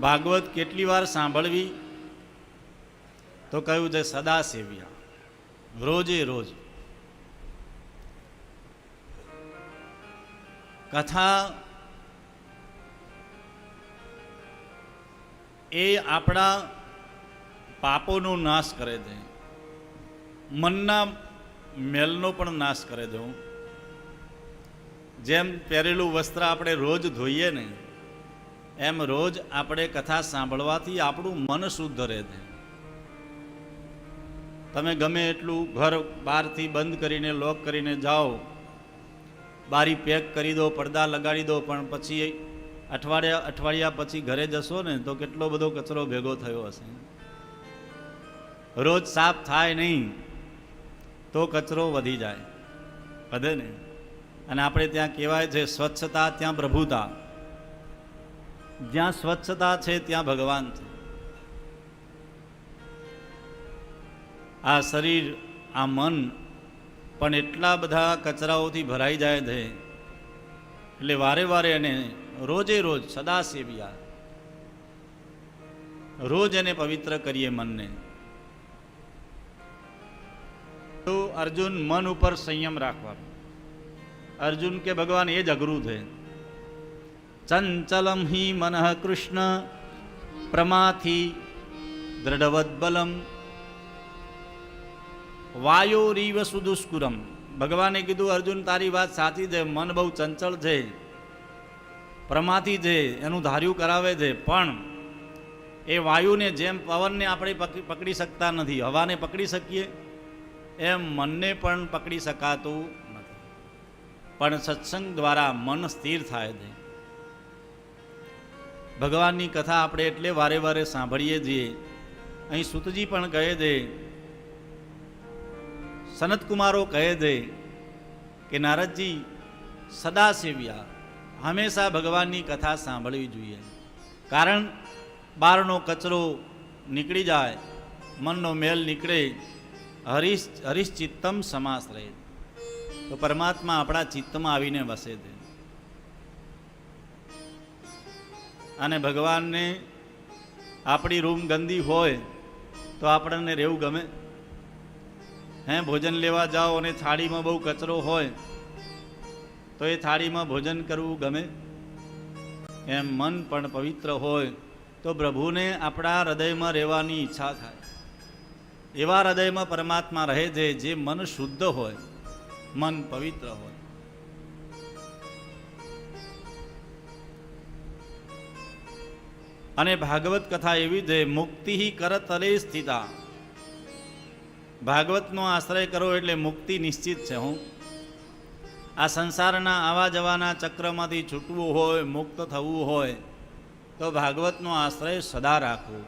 ભાગવત કેટલી વાર સાંભળવી? તો કહ્યું છે સદા સેવ્યા રોજે રોજ. કથા એ આપણા પાપોનો નાશ કરે છે. મનના મેલનો પણ નાશ કરે છે. જેમ પહેરેલું વસ્ત્ર આપણે રોજ ધોઈએ ને એમ રોજ આપણે કથા સાંભળવાથી આપણું મન શુદ્ધ રહે છે તમે ગમે એટલું ઘર બહારથી બંધ કરીને લોક કરીને જાઓ, બારી પેક કરી દો, પડદા લગાડી દો, પણ પછી અઠવાડિયા અઠવાડિયા પછી ઘરે જશો ને, તો કેટલો બધો કચરો ભેગો થયો હશે. રોજ સાફ થાય નહીં, તો કચરો વધી જાય. વધે ને? અને આપણે ત્યાં કહેવાય છે, સ્વચ્છતા, ત્યાં પ્રભુતા. જ્યાં સ્વચ્છતા છે, ત્યાં ભગવાન છે. આ શરીર, આ મન પણ એટલા બધા કચરાઓથી ભરાઈ જાય છે. એટલે વારે વારે એને રોજે રોજ સદા સેવ્યા રોજ એને પવિત્ર કરીએ મનને. તો અર્જુન મન ઉપર સંયમ રાખવાનો. અર્જુન કે ભગવાન એ જ અઘરું છે. ચંચલમ હિ મનઃ કૃષ્ણ પ્રમાથી દ્રઢવદ્બલમ વાયોરીવ સુદુષ્કુરમ ભગવાને કીધું, અર્જુન, તારી વાત સાચી છે, મન બહુ ચંચળ છે, પ્રમાથી છે, એનું ધાર્યું કરાવે છે, પણ એ વાયુને જેમ પવનને આપણે પક- પકડી શકતા નથી, હવાને પકડી શકીએ, એમ મનને પણ પકડી શકાતું નથી. પણ સત્સંગ દ્વારા મન સ્થિર થાય છે. ભગવાનની કથા આપણે એટલે વારે વારે સાંભળીએ છીએ. અહીં સુતજી પણ કહે છે, સનતકુમારો કહે છે કે, નારદજી, સદા સેવ્યા. હંમેશા ભગવાનની કથા સાંભળવી જોઈએ. કારણ બહારનો કચરો નીકળી જાય, મનનો મેલ નીકળે, હરીશ, હરિશ્ચિત્તમ સમાસ રહે. તો પરમાત્મા આપણા ચિત્તમાં આવીને વસે છે. અને ભગવાનને આપણી રૂમ ગંદી હોય તો આપણને રહેવું ગમે. હે, ભોજન લેવા જાઓ અને થાળીમાં બહુ કચરો હોય તો એ થાળીમાં ભોજન કરવું ગમે. એમ મન પણ પવિત્ર હોય તો પ્રભુને આપણા હૃદયમાં રહેવાની ઈચ્છા થાય. એવા હૃદયમાં પરમાત્મા રહે છે જે મન શુદ્ધ હોય, મન પવિત્ર હોય. અને ભાગવત કથા એવી છે મુક્તિ કરતલે સ્થિતા. ભાગવતનો આશ્રય કરો એટલે મુક્તિ નિશ્ચિત છે, હું. આ સંસારના આવા જવાના ચક્રમાંથી છૂટવું હોય, મુક્ત થવું હોય, તો ભાગવતનો આશ્રય સદા રાખવું.